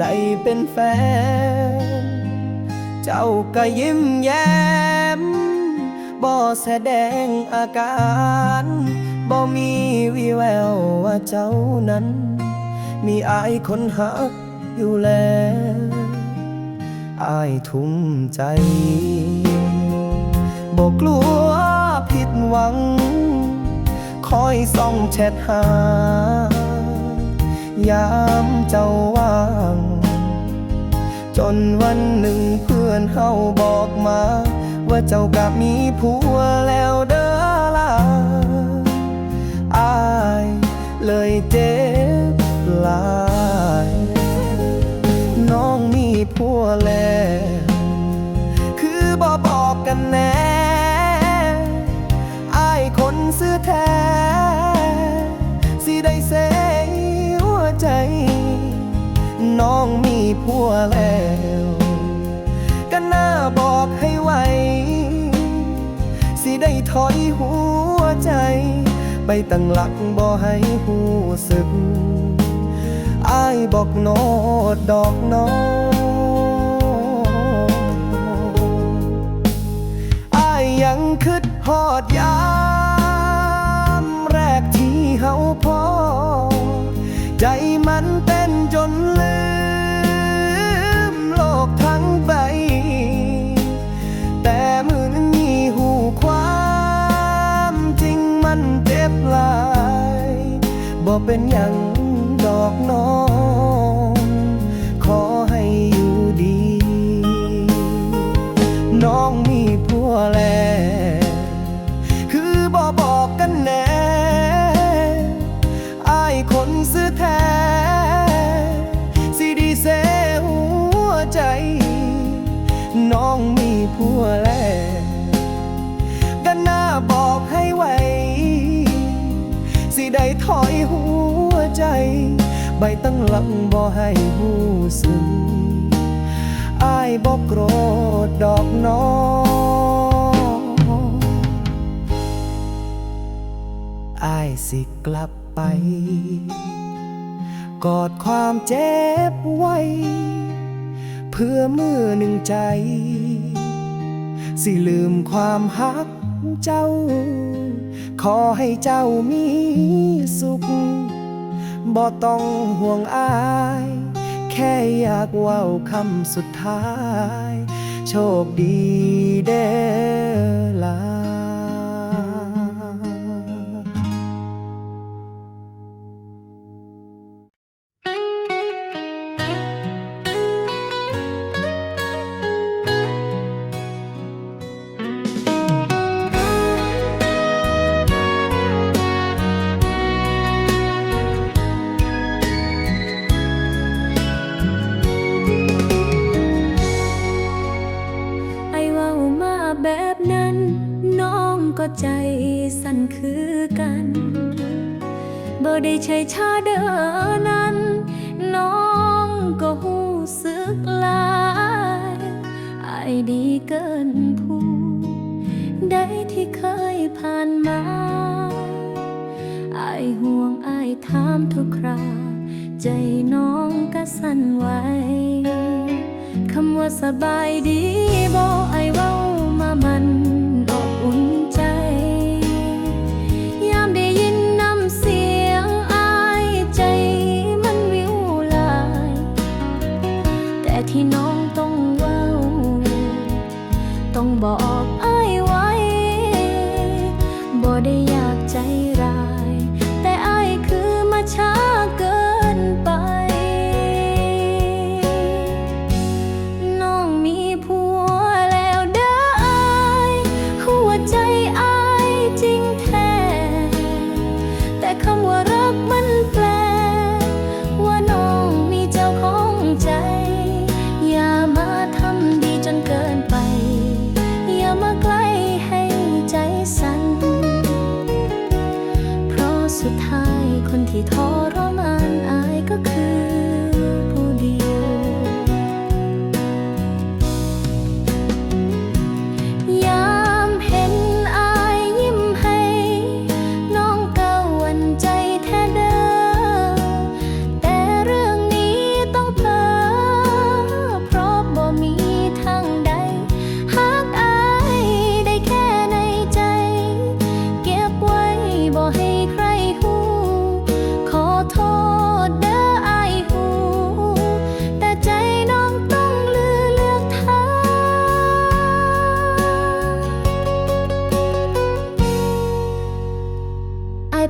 ได้เป็นแฟน เจ้าก็ยิ้มแย้มบ่แสดงอาการบ่มีวีแววว่าเจ้านั้น มีอายคนหักอยู่แล้วอายทุ่มใจบอกกลัวผิดหวัง คอยส่องแชทหายามเจ้าว่าง จนวันหนึ่งเพื่อนเฮาบอกมา ว่าเจ้ากับมีผัวแล้วเด้อล่ะอายเลยเจ็บหลาย น้องมีผัวแล้วคือบ่บอกกันแน่อายคนซื้อแท้ สิได้เสียหัวใจ น้องมีผัวแล้ว ก็น่าบอกให้ไวสิได้ถอยหัวใจ ไปตั้งหลักบ่ให้หูสึกอายบอกโนดดอกน้องอายยังคิดฮอดยามแรกที่เฮาพอ ใจมันเต เป็นอย่างดอกน้อ ใบตั้งหลังบ่ให้หูซึ้งอายบอกโกรธดอกน้องอายสิกลับไป กอดความเจ็บไว้ เพื่อมือหนึ่งใจ สิลืมความหักเจ้า ขอให้เจ้ามีสุข บ่ต้องห่วงอาย แค่อยากเว้าคำสุดท้าย โชคดีเด้อลา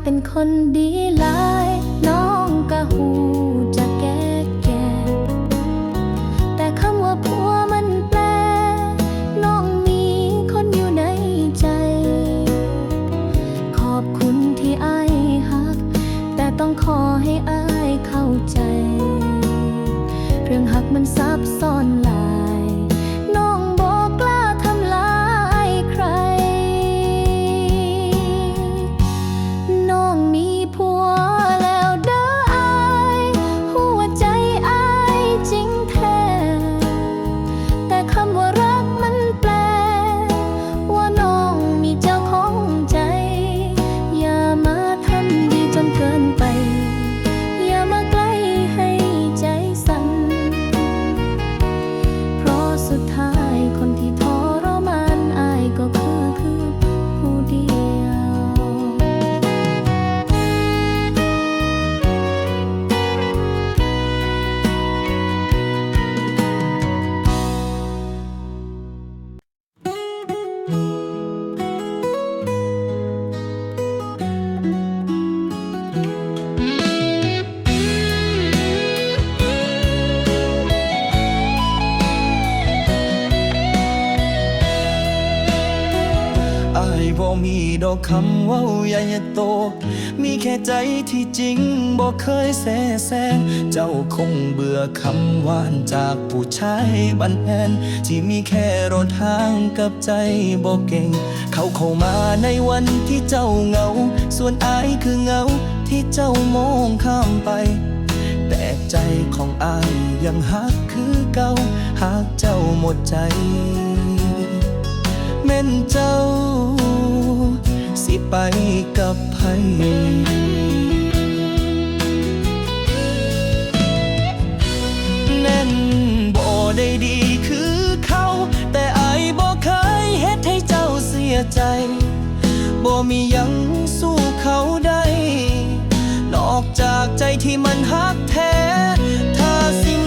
เป็นคนดีหลายน้องกะหู อายบ่มีดอกคำว้าใหญ่โต มีแค่ใจที่จริงบ่เคยแซ่แซงเจ้าคงเบื่อคำหวานจากผู้ชายบันแอนที่มีแค่รถทางกับใจบ่เก่ง เขาเข้ามาในวันที่เจ้าเหงา ส่วนอายคือเหงาที่เจ้ามองข้ามไป แต่ใจของอายยังฮักคือเก่าหากเจ้าหมดใจ แม่นเจ้า สิไปกับไผแน่นบ่ได้ดีคือเขา แต่อายบ่เคยเฮ็ดให้เจ้าเสียใจบ่มียังสู้เขาได้นอกจากใจที่มันฮักแท้ ถ้าสิเ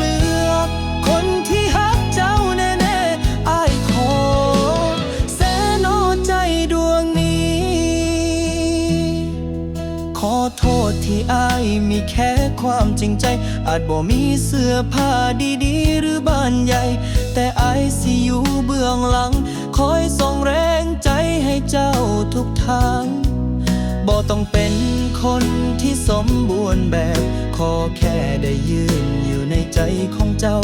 อายมีแค่ความจริงใจ อาจบ่มีเสื้อผ้าดีๆ หรือบ้านใหญ่ แต่อายสิอยู่เบื้องหลัง คอยส่งแรงใจให้เจ้าทุกทางบ่ต้องเป็นคนที่สมบูรณ์แบบ ขอแค่ได้ยืนอยู่ในใจของเจ้า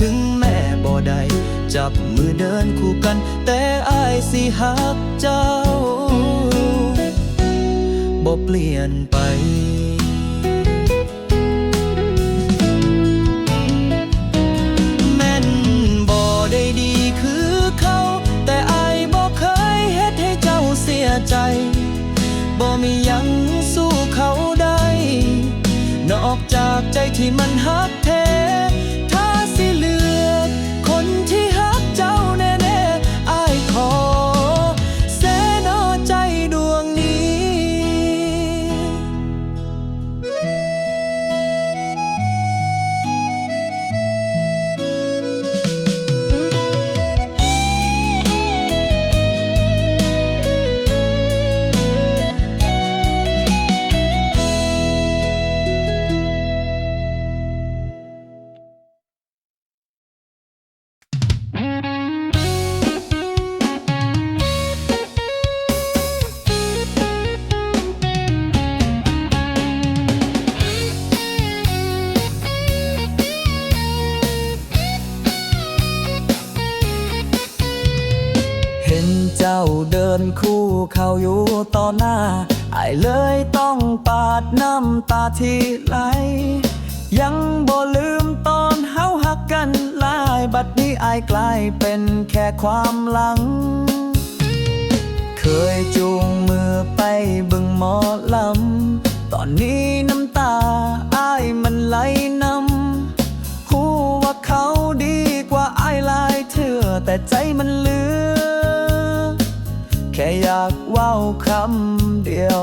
ถึงแม่บ่ได้ จับมือเดินคู่กัน แต่อายสิหักเจ้าบ่เปลี่ยนไปากใจที่มันฮักแท้ ที่ไหล ยังบ่ลืมตอนเฮาหักกันลาย บัดนี้อายกลายเป็นแค่ความหลัง เคยจูงมือไปบึงหมอลำ ตอนนี้น้ำตาอายมันไหลนำหูว่าเขาดีกว่าอายลายเถื่อแต่ใจมันเหลือ แค่อยากเว้าคำเดียว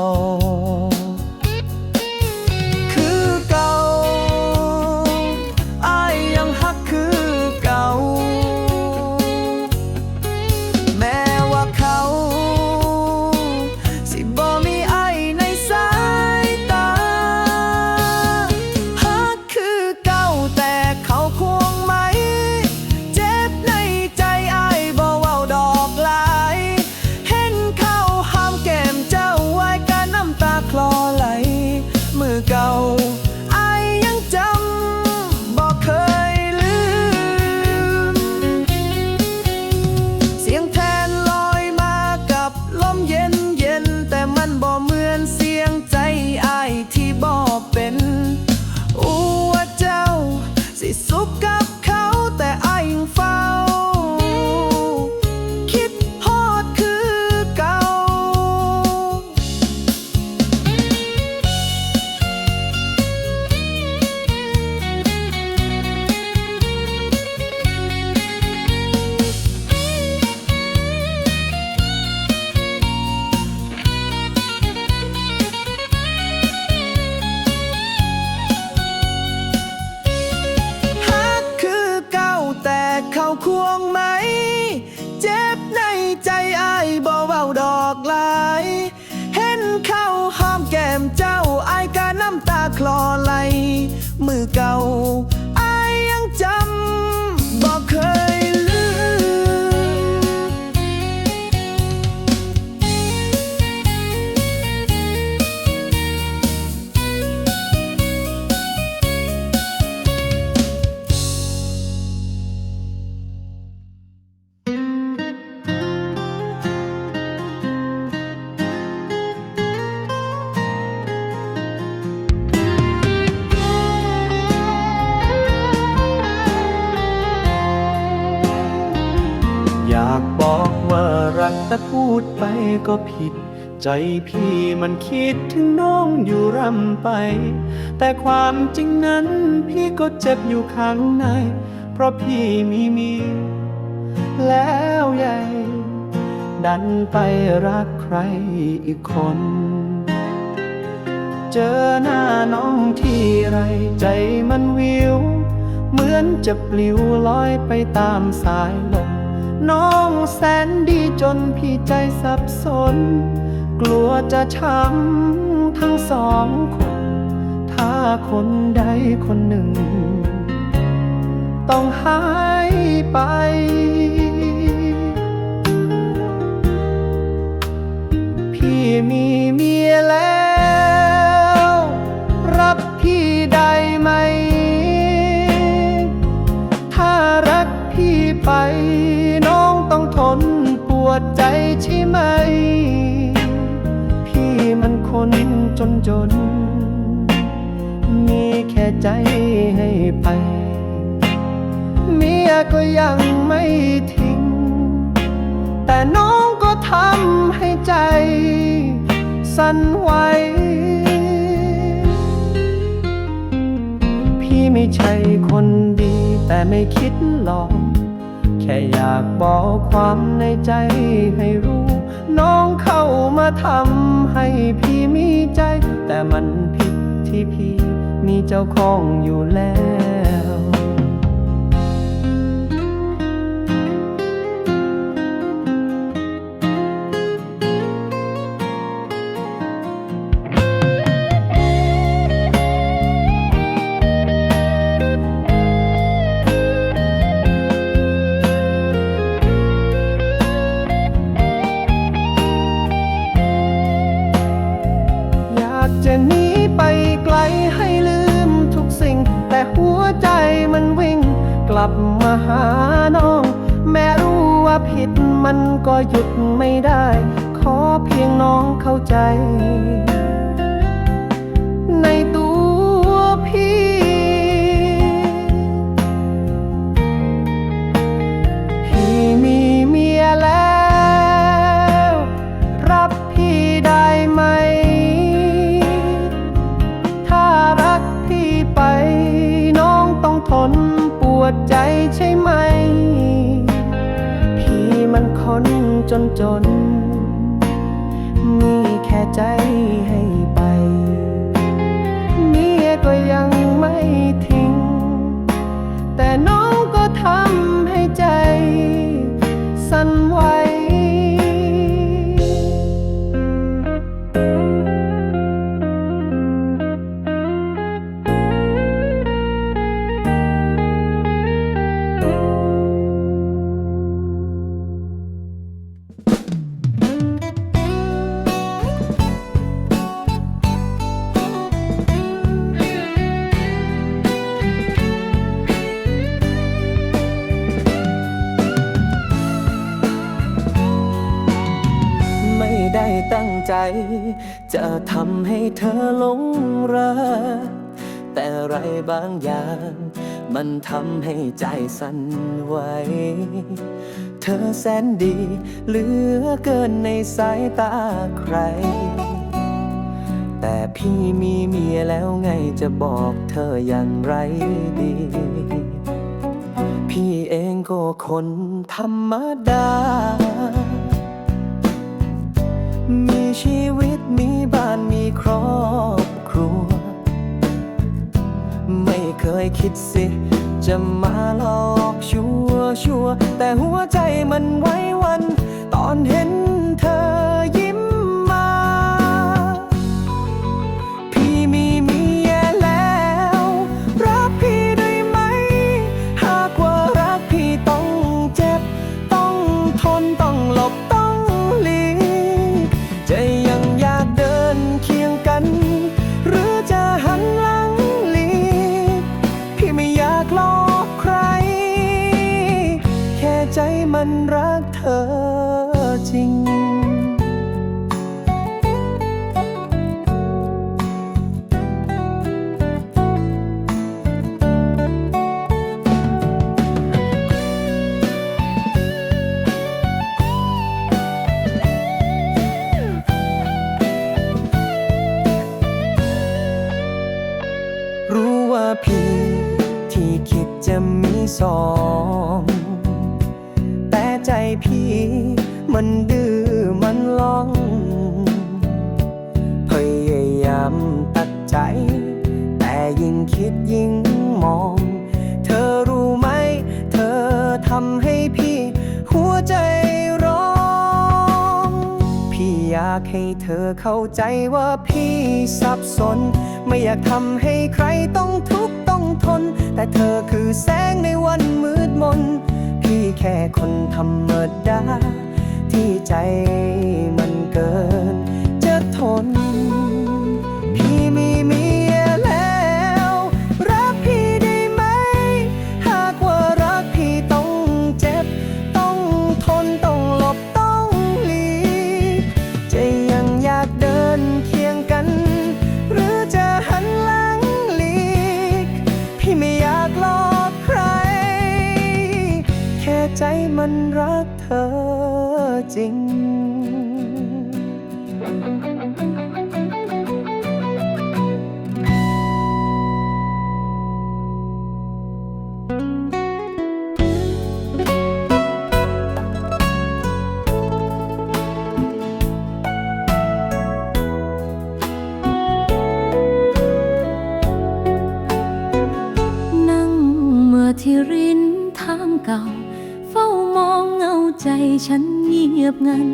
แต่พูดไปก็ผิด ใจพี่มันคิดถึงน้องอยู่รำไป แต่ความจริงนั้นพี่ก็เจ็บอยู่ข้างใน เพราะพี่มีมี แล้วใหญ่ ดันไปรักใครอีกคน เจอหน้าน้องที่ไรใจมันวิว เหมือนจะปลิวลอยไปตามสายลม น้องแสนดีจนพี่ใจสับสน กลัวจะช้ำทั้งสองคน ถ้าคนใดคนหนึ่ง ต้องหายไป พี่มีเมียแล้ว จนจน มีแค่ใจให้ไป เมียก็ยังไม่ทิ้ง แต่น้องก็ทำให้ใจ สั่นไหว พี่ไม่ใช่คนดี แต่ไม่คิดหลอก แค่อยากบอกความในใจให้รู้ น้องเข้ามาทำให้พี่มีใจ แต่มันผิดที่พี่มีเจ้าของอยู่แล้ว หาน้อง แม่รู้ว่าผิดมันก็หยุดไม่ได้ ขอเพียงน้องเข้าใจ ดใจใช่ไหม พี่มันคนจนจน มีแค่ใจให้ไปเมียก็ยังไม่ทิ้ง แต่น้องก็ทำให้ใจ สั่นไหว ได้ตั้งใจ จะทำให้เธอหลงรัก แต่ไรบางอย่าง มันทำให้ใจสั่นไหว เธอแสนดี เหลือเกินในสายตาใคร แต่พี่มีเมียแล้วไงจะบอกเธออย่างไรดี พี่เองก็คนธรรมดา มีชีวิตมีบ้านมีครอบครัว ไม่เคยคิดสิ จะมาหลอกชัวร์ชัวร์แต่หัวใจมันไว้วัน ตอน สอง แต่ใจพี่มันดื้อมันลอง พยายามตัดใจ แต่ยิ่งคิดยิ่งมอง เธอรู้ไหม เธอทำให้พี่ หัวใจร้อง พี่อยากให้เธอเข้าใจว่าพี่สับสน ไม่อยากทำให้ใครต้องทุกข์ต้องทน แต่ อคือแสงในวันมืดมน พี่แค่คนธรรมดาที่ใจ เก่า เฝ้ามองเงาใจฉันเงียบงัน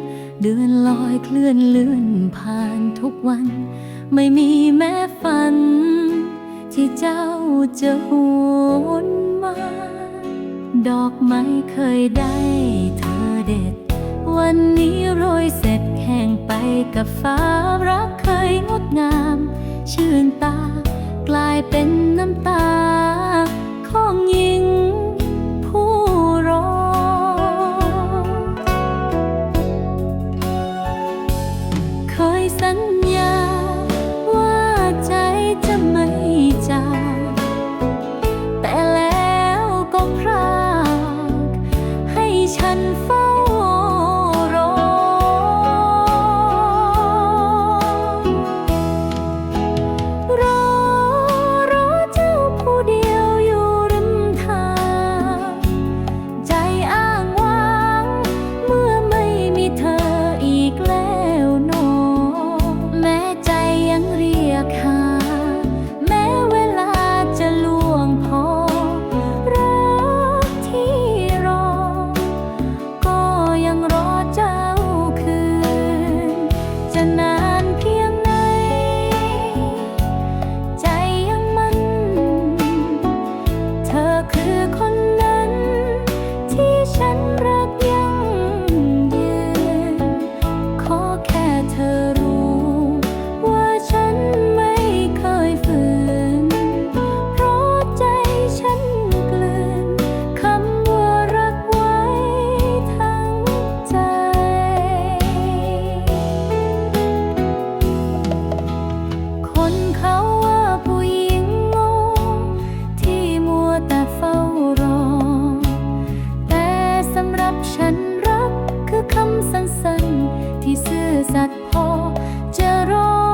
เดือนลอยเคลื่อนเลื่อนผ่านทุกวัน ไม่มีแม้ฝัน ที่เจ้าจะหวนมา ดอกไม้เคยได้เธอเด็ด วันนี้โรยเสร็จแห้งไปกับฟ้ารักเคยงดงาม ชื่นตากลายเป็นน้ำตาของหญิง สั้นที่ซื่อสัตย์พอจะรอ